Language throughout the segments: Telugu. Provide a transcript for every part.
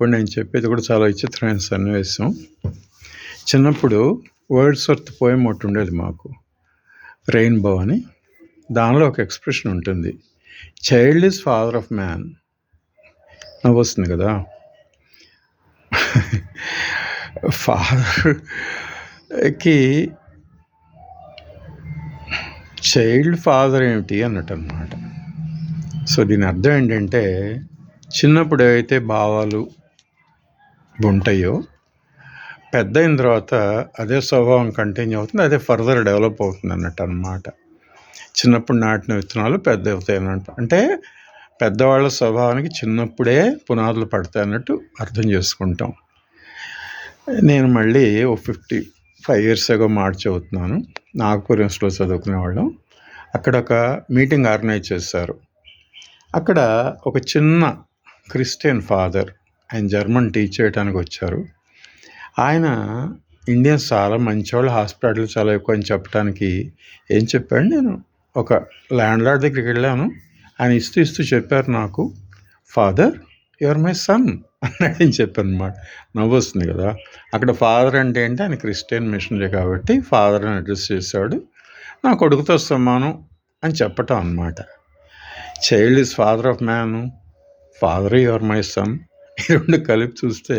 ఇప్పుడు నేను చెప్పేది కూడా చాలా విచిత్రమైన సన్నివేశం. చిన్నప్పుడు వర్డ్స్ వర్త్ పోయం ఒకటి ఉండేది మాకు. రెయిన్బో అని. దానిలో ఒక ఎక్స్ప్రెషన్ ఉంటుంది. Child is father of man నవ్వు వస్తుంది కదా. ఫాదర్కి చైల్డ్ ఫాదర్ ఏమిటి అన్నట్టు అనమాట సో దీని అర్థం ఏంటంటే చిన్నప్పుడు ఏవైతే భావాలు ఉంటాయో పెద్ద అయిన తర్వాత అదే స్వభావం కంటిన్యూ అవుతుంది అదే ఫర్దర్ డెవలప్ అవుతుంది అన్నట్టు అనమాట చిన్నప్పుడు నాటిన విత్తనాలు పెద్ద అవుతాయి అన్నట్టు అంటే పెద్దవాళ్ళ స్వభావానికి చిన్నప్పుడే పునాదులు పడతాయి అన్నట్టు అర్థం చేసుకుంటాం. నేను మళ్ళీ ఓ ఫిఫ్టీ ఫైవ్ ఇయర్స్ ఏగో మార్చి అవుతున్నాను నాగపూర్ యూనివర్సిటీలో చదువుకునేవాళ్ళం. అక్కడ ఒక మీటింగ్ ఆర్గనైజ్ చేశారు. అక్కడ ఒక చిన్న క్రిస్టియన్ ఫాదర్ ఆయన జర్మన్ టీచ్ చేయడానికి వచ్చారు. ఆయన ఇండియన్స్ చాలా మంచివాళ్ళు హాస్పిటల్ చాలా ఎక్కువ అని చెప్పడానికి ఏం చెప్పాడు? నేను ఒక ల్యాండ్ లార్డ్ దగ్గరికి వెళ్ళాను. ఆయన ఇస్తూ ఇస్తూ చెప్పారు నాకు ఫాదర్ యువర్ మై సన్ అన్నాడు అని చెప్పాను అనమాట నవ్వు వస్తుంది కదా. అక్కడ ఫాదర్ అంటే ఏంటి? ఆయన క్రిస్టియన్ మిషనరీ కాబట్టి ఫాదర్ అని అడ్రస్ చేశాడు. నా కొడుకుతో సమానం అని చెప్పటం అనమాట child is father of man. Father your my son ఈ రెండు కలిపి చూస్తే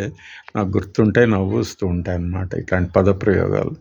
నాకు గుర్తుంటాయి నవ్వు వస్తూ ఉంటాయి అన్నమాట ఇట్లాంటి పదప్రయోగాలు.